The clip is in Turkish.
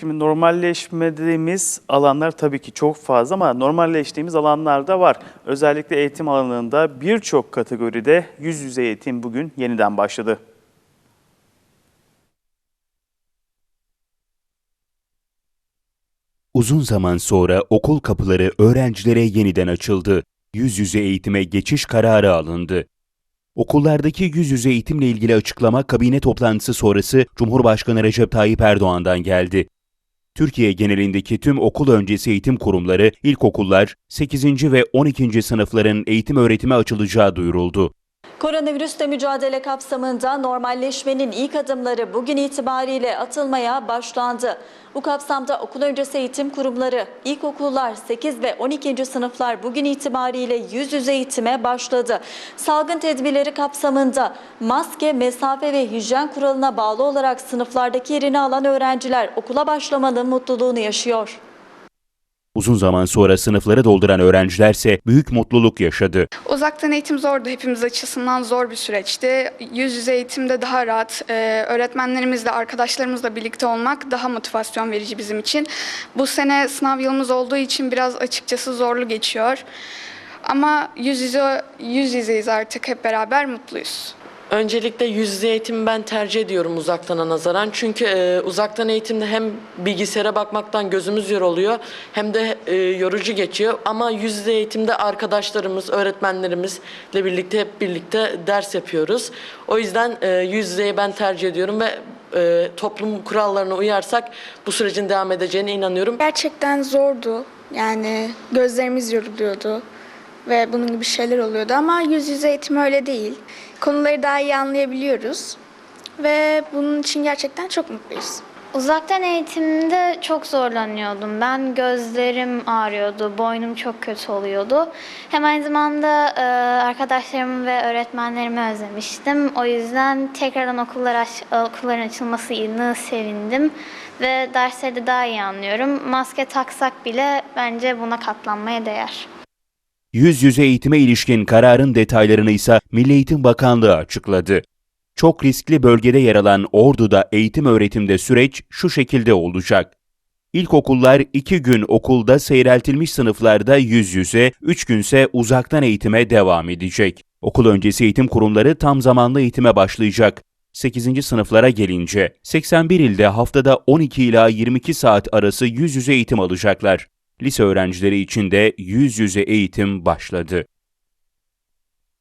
Şimdi normalleşmediğimiz alanlar tabii ki çok fazla ama normalleştiğimiz alanlar da var. Özellikle eğitim alanında birçok kategoride yüz yüze eğitim bugün yeniden başladı. Uzun zaman sonra okul kapıları öğrencilere yeniden açıldı. Yüz yüze eğitime geçiş kararı alındı. Okullardaki yüz yüze eğitimle ilgili açıklama kabine toplantısı sonrası Cumhurbaşkanı Recep Tayyip Erdoğan'dan geldi. Türkiye genelindeki tüm okul öncesi eğitim kurumları, ilkokullar, 8. ve 12. sınıfların eğitim öğretime açılacağı duyuruldu. Koronavirüsle mücadele kapsamında normalleşmenin ilk adımları bugün itibariyle atılmaya başlandı. Bu kapsamda okul öncesi eğitim kurumları, ilkokullar, 8 ve 12. sınıflar bugün itibariyle yüz yüze eğitime başladı. Salgın tedbirleri kapsamında maske, mesafe ve hijyen kuralına bağlı olarak sınıflardaki yerini alan öğrenciler okula başlamanın mutluluğunu yaşıyor. Uzun zaman sonra sınıfları dolduran öğrencilerse büyük mutluluk yaşadı. Uzaktan eğitim zordu. Hepimiz açısından zor bir süreçti. Yüz yüze eğitimde daha rahat, e, öğretmenlerimizle, arkadaşlarımızla birlikte olmak daha motivasyon verici bizim için. Bu sene sınav yılımız olduğu için biraz açıkçası zorlu geçiyor. Ama yüz yüze, yüz yüzeyiz artık hep beraber mutluyuz. Öncelikle yüz yüze eğitimi ben tercih ediyorum uzaktana nazaran. Çünkü e, uzaktan eğitimde hem bilgisayara bakmaktan gözümüz yoruluyor hem de e, yorucu geçiyor. Ama yüz yüze eğitimde arkadaşlarımız, öğretmenlerimizle birlikte hep birlikte ders yapıyoruz. O yüzden e, yüz yüzeyi ben tercih ediyorum ve e, toplum kurallarına uyarsak bu sürecin devam edeceğine inanıyorum. Gerçekten zordu. Yani gözlerimiz yoruluyordu ve bunun gibi şeyler oluyordu ama yüz yüze eğitim öyle değil. Konuları daha iyi anlayabiliyoruz ve bunun için gerçekten çok mutluyuz. Uzaktan eğitimde çok zorlanıyordum. Ben gözlerim ağrıyordu, boynum çok kötü oluyordu. Hem aynı zamanda e, arkadaşlarımı ve öğretmenlerimi özlemiştim. O yüzden tekrardan okullar aç, okulların açılmasını sevindim ve dersleri de daha iyi anlıyorum. Maske taksak bile bence buna katlanmaya değer. Yüz yüze eğitime ilişkin kararın detaylarını ise Milli Eğitim Bakanlığı açıkladı. Çok riskli bölgede yer alan Ordu'da eğitim öğretimde süreç şu şekilde olacak. İlkokullar 2 gün okulda seyreltilmiş sınıflarda yüz yüze, 3 günse uzaktan eğitime devam edecek. Okul öncesi eğitim kurumları tam zamanlı eğitime başlayacak. 8. sınıflara gelince 81 ilde haftada 12 ila 22 saat arası yüz yüze eğitim alacaklar. Lise öğrencileri için de yüz yüze eğitim başladı.